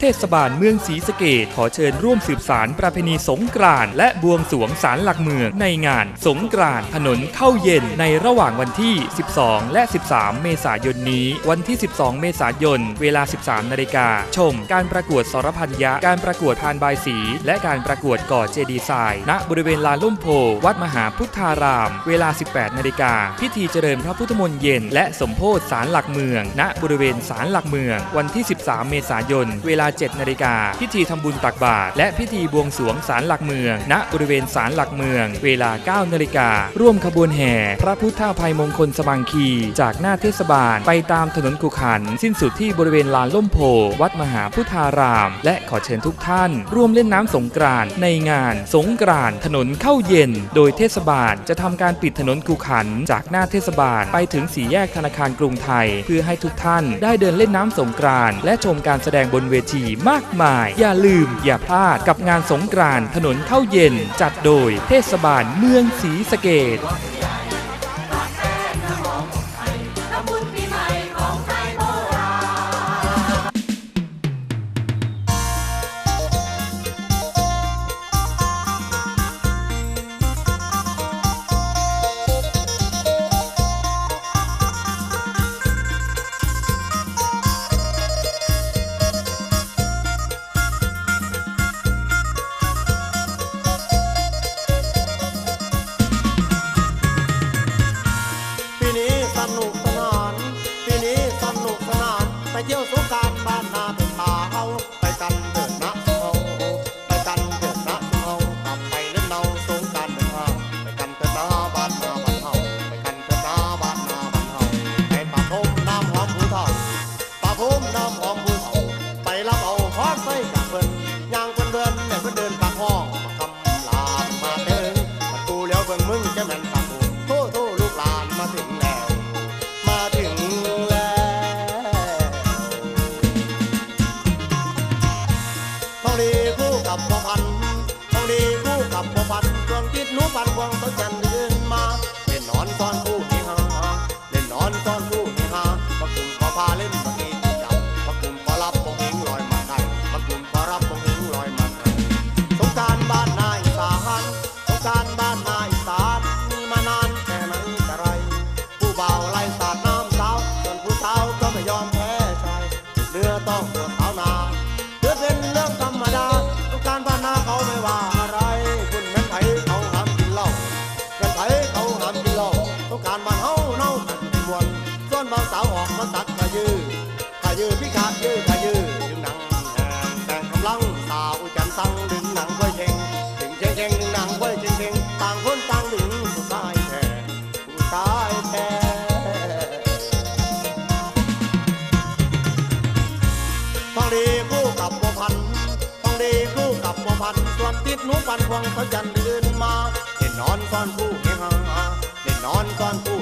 เทศบาลเมืองศรีสะเกดขอเชิญร่วมสืบสารประเพณีสงกรานต์และบวงสรวงศาลหลักเมืองในงานสงกรานต์ถนนเข้าเย็นในระหว่างวันที่ 12 และ 13 เมษายนนี้ วันที่ 12 เมษายน เวลา 13 นาฬิกา ชม การประกวดสรพันยะ การประกวดพานบายสี และการประกวดก่อเจดีย์ทรายณบริเวณลานล่มโพ วัดมหาพุทธาราม เวลา 18 นาฬิกา พิธีเจริญพระพุทธมนต์เย็น และสมโพธิศาลหลักเมือง ณบริเวณศาลหลักเมือง วันที่ 13 เมษายน เวลา7นาฬิกาพิธีทำบุญตักบาตรและพิธีบวงสรวงศาลหลักเมือง ณบริเวณศาลหลักเมือง เวลา 9นาฬิการ่วมขบวนแห่ พระพุทธาภัยมงคลสมังคี จากหน้าเทศบาลไปตามถนนกุขัน สิ้นสุดที่บริเวณลานล่มโพ วัดมหาพุทธาราม และขอเชิญทุกท่าน ร่วมเล่นน้ำสงกรานต์ในงาน สงกรานต์ถนนเข้าเย็น โดยเทศบาลจะทำการปิดถนนกุขัน จากหน้าเทศบาลไปถึงสี่แยกธนาคารกรุงไทย เพื่อให้ทุกท่านได้เดินเล่นน้ำสงกรานต์และชมการแสดงบนเวทีมากมาย อย่าลืมอย่าพลาดกับงานสงกรานต์ถนนเข้าเย็น จัดโดยเทศบาลเมืองศรีสะเกด เที่ยวสงกรารบ้านนา ขับบัวพันธุ์ดวงติดหนูพันวงต้นจันทร์ พันส่วนติดหนูปันควงเขาจันเดินมาเด่นนอนซ่อนคู่ให้ห่าเด่นนอนซ่อนผู้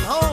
นเห